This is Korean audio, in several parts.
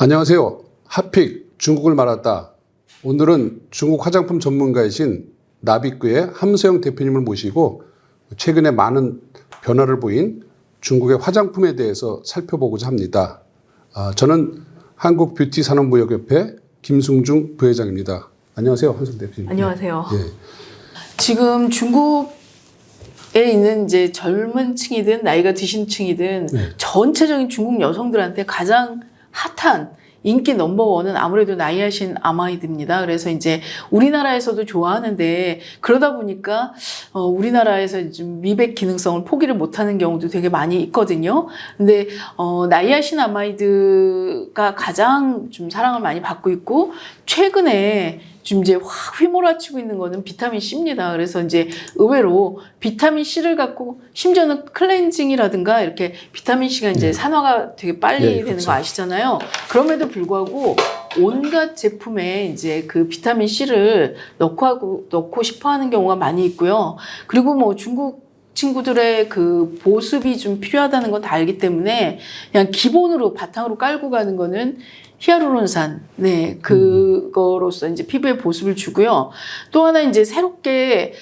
안녕하세요. 핫픽 중국을 말았다. 오늘은 중국 화장품 전문가이신 나비끄의 함소영 대표님을 모시고 최근에 많은 변화를 보인 중국의 화장품에 대해서 살펴보고자 합니다. 아, 저는 한국 뷰티 산업무역협회 김승중 부회장입니다. 안녕하세요, 함소영 대표님. 안녕하세요. 예. 지금 중국 에 있는 이제 젊은 층이든 나이가 드신 층이든 네. 전체적인 중국 여성들한테 가장 핫한 인기 넘버원은 아무래도 나이아신 아마이드입니다. 그래서 이제 우리나라에서도 좋아하는데 그러다 보니까 어, 우리나라에서 좀 미백 기능성을 포기를 못하는 경우도 되게 많이 있거든요. 근데 어, 나이아신 아마이드가 가장 좀 사랑을 많이 받고 있고 최근에 지금 이제 확 휘몰아치고 있는 거는 비타민 C입니다. 그래서 이제 의외로 비타민 C를 갖고 심지어는 클렌징이라든가 이렇게 비타민 C가 이제 산화가 되게 빨리 네, 되는 그렇죠. 거 아시잖아요. 그럼에도 불구하고 온갖 제품에 이제 그 비타민 C를 넣고 하고 넣고 싶어 하는 경우가 많이 있고요. 그리고 뭐 중국 친구들의 그 보습이 좀 필요하다는 건 다 알기 때문에 그냥 기본으로 바탕으로 깔고 가는 거는 히아루론산, 네, 그거로서 이제 피부에 보습을 주고요. 또 하나 이제 새롭게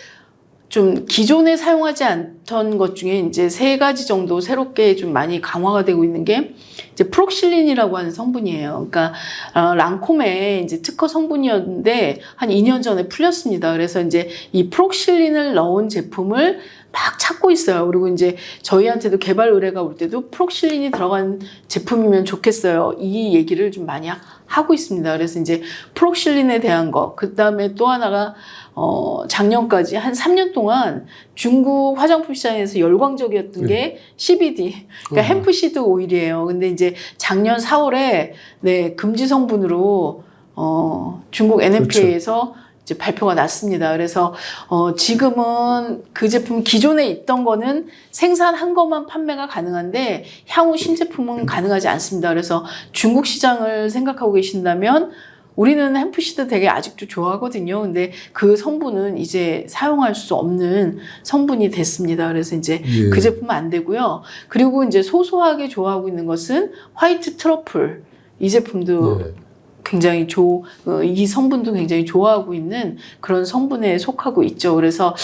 좀 기존에 사용하지 않던 것 중에 이제 세 가지 정도 새롭게 좀 많이 강화가 되고 있는 게 이제 프록실린이라고 하는 성분이에요. 그러니까 어, 랑콤의 이제 특허 성분이었는데 한 2년 전에 풀렸습니다. 그래서 이제 이 프록실린을 넣은 제품을 막 찾고 있어요. 그리고 이제 저희한테도 개발 의뢰가 올 때도 프록실린이 들어간 제품이면 좋겠어요. 이 얘기를 좀 많이 하- 하고 있습니다. 그래서 이제 프록실린에 대한 거, 그 다음에 또 하나가 어, 작년까지 한 3년 동안 중국 화장품 시장에서 열광적이었던 게 CBD, 그러니까 음. 햄프 시드 오일이에요. 근데 이제 작년 4월에 네, 금지 성분으로 어, 중국 NMPA에서 이제 발표가 났습니다. 그래서 어, 지금은 그 제품 기존에 있던 거는 생산한 것만 판매가 가능한데 향후 신제품은 가능하지 않습니다. 그래서 중국 시장을 생각하고 계신다면 우리는 햄프시드 되게 아직도 좋아하거든요. 근데 그 성분은 이제 사용할 수 없는 성분이 됐습니다. 그래서 이제 예. 그 제품은 안 되고요. 그리고 이제 소소하게 좋아하고 있는 것은 화이트 트러플. 이 제품도 네. 굉장히 조, 어, 이 성분도 굉장히 좋아하고 있는 그런 성분에 속하고 있죠. 그래서,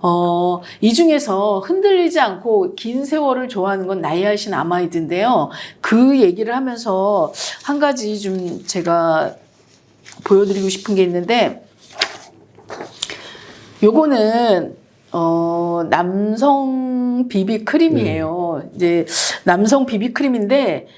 어, 이 중에서 흔들리지 않고 긴 세월을 좋아하는 건 나이아신 아마이드인데요. 그 얘기를 하면서 한 가지 좀 제가 보여드리고 싶은 게 있는데, 요거는 어, 남성 비비 크림이에요. 이제 남성 비비 크림인데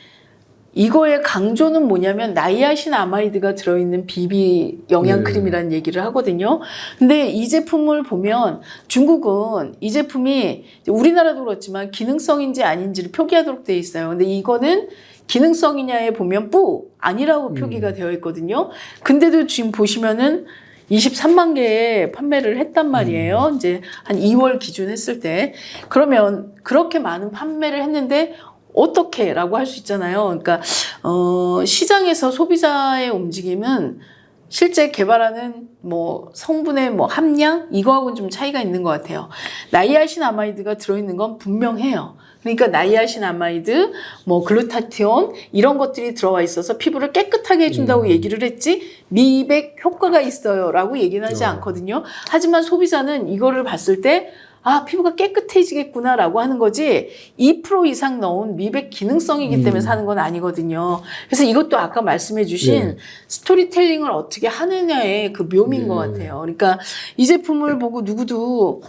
이거의 강조는 뭐냐면 나이아신 아마이드가 들어있는 비비 영양 네. 크림이라는 얘기를 하거든요. 근데 이 제품을 보면 중국은 이 제품이 우리나라도 그렇지만 기능성인지 아닌지를 표기하도록 돼 있어요. 근데 이거는 기능성이냐에 보면 뿌 아니라고 표기가 되어 있거든요. 근데도 지금 보시면은 23만 개의 판매를 했단 말이에요. 이제 한 2월 기준 했을 때. 그러면 그렇게 많은 판매를 했는데 어떻게 라고 할 수 있잖아요. 그러니까 어, 시장에서 소비자의 움직임은 실제 개발하는 뭐 성분의 뭐 함량 이거하고는 좀 차이가 있는 것 같아요. 나이아신 아마이드가 들어있는 건 분명해요. 그러니까 나이아신 아마이드, 뭐 글루타티온 이런 것들이 들어와 있어서 피부를 깨끗하게 해준다고 음. 얘기를 했지 미백 효과가 있어요라고 얘기는 하지 어. 않거든요. 하지만 소비자는 이거를 봤을 때 아, 피부가 깨끗해지겠구나라고 하는 거지 2% 이상 넣은 미백 기능성이기 때문에 음. 사는 건 아니거든요. 그래서 이것도 아까 말씀해 주신 네. 스토리텔링을 어떻게 하느냐의 그 묘미인 네. 것 같아요. 그러니까 이 제품을 보고 누구도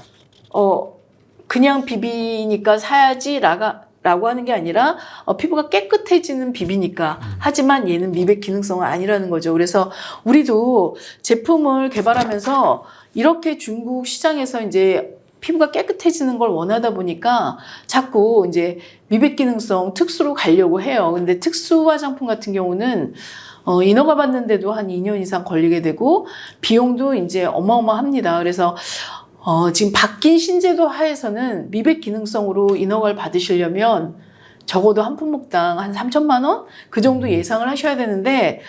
어 그냥 비비니까 사야지 라가 라고 하는 게 아니라 어, 피부가 깨끗해지는 비비니까 하지만 얘는 미백 기능성은 아니라는 거죠. 그래서 우리도 제품을 개발하면서 이렇게 중국 시장에서 이제 피부가 깨끗해지는 걸 원하다 보니까 자꾸 이제 미백 기능성 특수로 가려고 해요. 근데 특수 화장품 같은 경우는 어, 인허가 받는데도 한 2년 이상 걸리게 되고 비용도 이제 어마어마합니다. 그래서 어, 지금 바뀐 신제도 하에서는 미백 기능성으로 인허가를 받으시려면 적어도 한 품목당 한 3천만 원? 그 정도 예상을 하셔야 되는데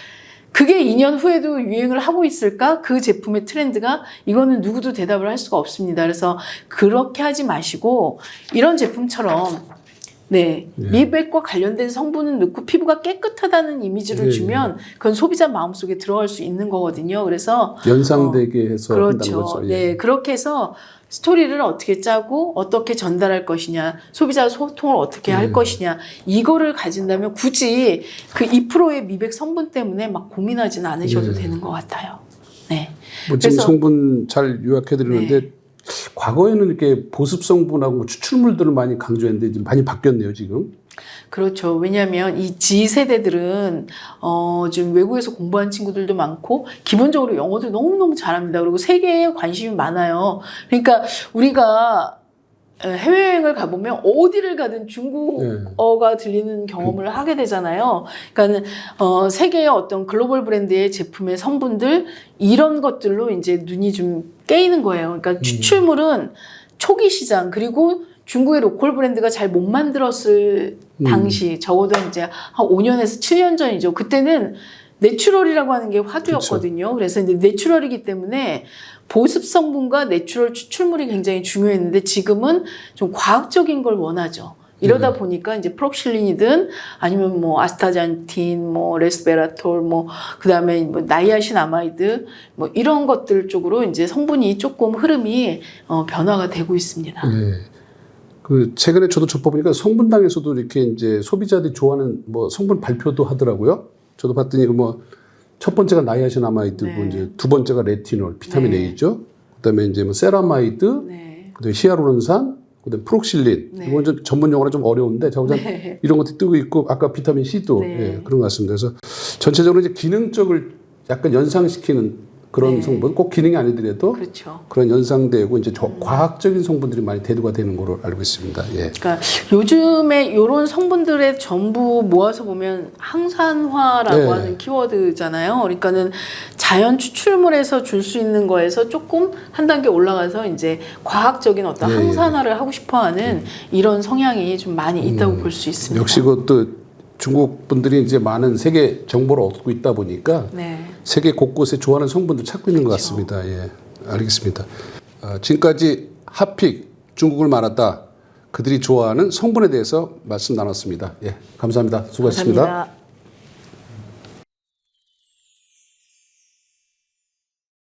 그게 2년 후에도 유행을 하고 있을까? 그 제품의 트렌드가 이거는 누구도 대답을 할 수가 없습니다. 그래서 그렇게 하지 마시고 이런 제품처럼 네, 예. 미백과 관련된 성분은 넣고 피부가 깨끗하다는 이미지를 예, 주면 그건 소비자 마음속에 들어갈 수 있는 거거든요. 그래서 연상되게 해서 한다는 그렇죠. 예. 네, 그렇게 해서 스토리를 어떻게 짜고 어떻게 전달할 것이냐, 소비자 소통을 어떻게 할 네. 것이냐, 이거를 가진다면 굳이 그 2%의 미백 성분 때문에 막 고민하지는 않으셔도 네. 되는 것 같아요. 네. 뭐 지금 성분 잘 요약해 드리는데 네. 과거에는 이렇게 보습 성분하고 뭐 추출물들을 많이 강조했는데 지금 많이 바뀌었네요, 지금. 그렇죠. 왜냐하면 이 Z 세대들은 어, 지금 외국에서 공부한 친구들도 많고 기본적으로 영어도 너무 너무 잘합니다. 그리고 세계에 관심이 많아요. 그러니까 우리가 해외여행을 가보면 어디를 가든 중국어가 들리는 경험을 하게 되잖아요. 그러니까는 어, 세계의 어떤 글로벌 브랜드의 제품의 성분들 이런 것들로 이제 눈이 좀 깨이는 거예요. 그러니까 추출물은 초기 시장 그리고 중국의 로컬 브랜드가 잘 못 만들었을 음. 당시 적어도 이제 한 5년에서 7년 전이죠. 그때는 내추럴이라고 하는 게 화두였거든요. 그래서 이제 내추럴이기 때문에 보습 성분과 내추럴 추출물이 굉장히 중요했는데 지금은 좀 과학적인 걸 원하죠. 이러다 보니까 이제 프록실린이든 아니면 뭐 아스타잔틴, 뭐 레스베라톨, 뭐 그다음에 뭐 나이아신 아마이드 뭐 이런 것들 쪽으로 이제 성분이 조금 흐름이 어, 변화가 되고 있습니다. 예. 그 최근에 저도 접해보니까 성분당에서도 이렇게 이제 소비자들이 좋아하는 뭐 성분 발표도 하더라고요. 저도 봤더니 뭐 첫 번째가 나이아신 아마이드고 네. 이제 두 번째가 레티놀, 비타민 네. A죠. 그다음에 이제 뭐 세라마이드, 네. 그다음에 히아루론산, 그다음에 프록실린. 네. 이건 좀 전문 용어라 좀 어려운데 저자 네. 이런 것도 뜨고 있고 아까 비타민 C도 네. 예, 그런 것 같습니다. 그래서 전체적으로 이제 기능적을 약간 연상시키는 그런 네. 성분, 꼭 기능이 아니더라도 그렇죠. 그런 연상되고 이제 저- 과학적인 성분들이 많이 대두가 되는 거로 알고 있습니다. 예. 그러니까 요즘에 이런 성분들의 전부 모아서 보면 항산화라고 네. 하는 키워드잖아요. 그러니까는 자연 추출물에서 줄 수 있는 거에서 조금 한 단계 올라가서 이제 과학적인 어떤 네. 항산화를 하고 싶어하는 이런 성향이 좀 많이 있다고 볼수 있습니다. 음. 역시 그것도 중국 분들이 이제 많은 세계 정보를 얻고 있다 보니까 네. 세계 곳곳에 좋아하는 성분도 찾고 있는 것 그렇죠. 같습니다. 예, 알겠습니다. 아, 지금까지 핫픽 중국을 말았다. 그들이 좋아하는 성분에 대해서 말씀 나눴습니다. 예, 감사합니다. 수고하셨습니다. 감사합니다.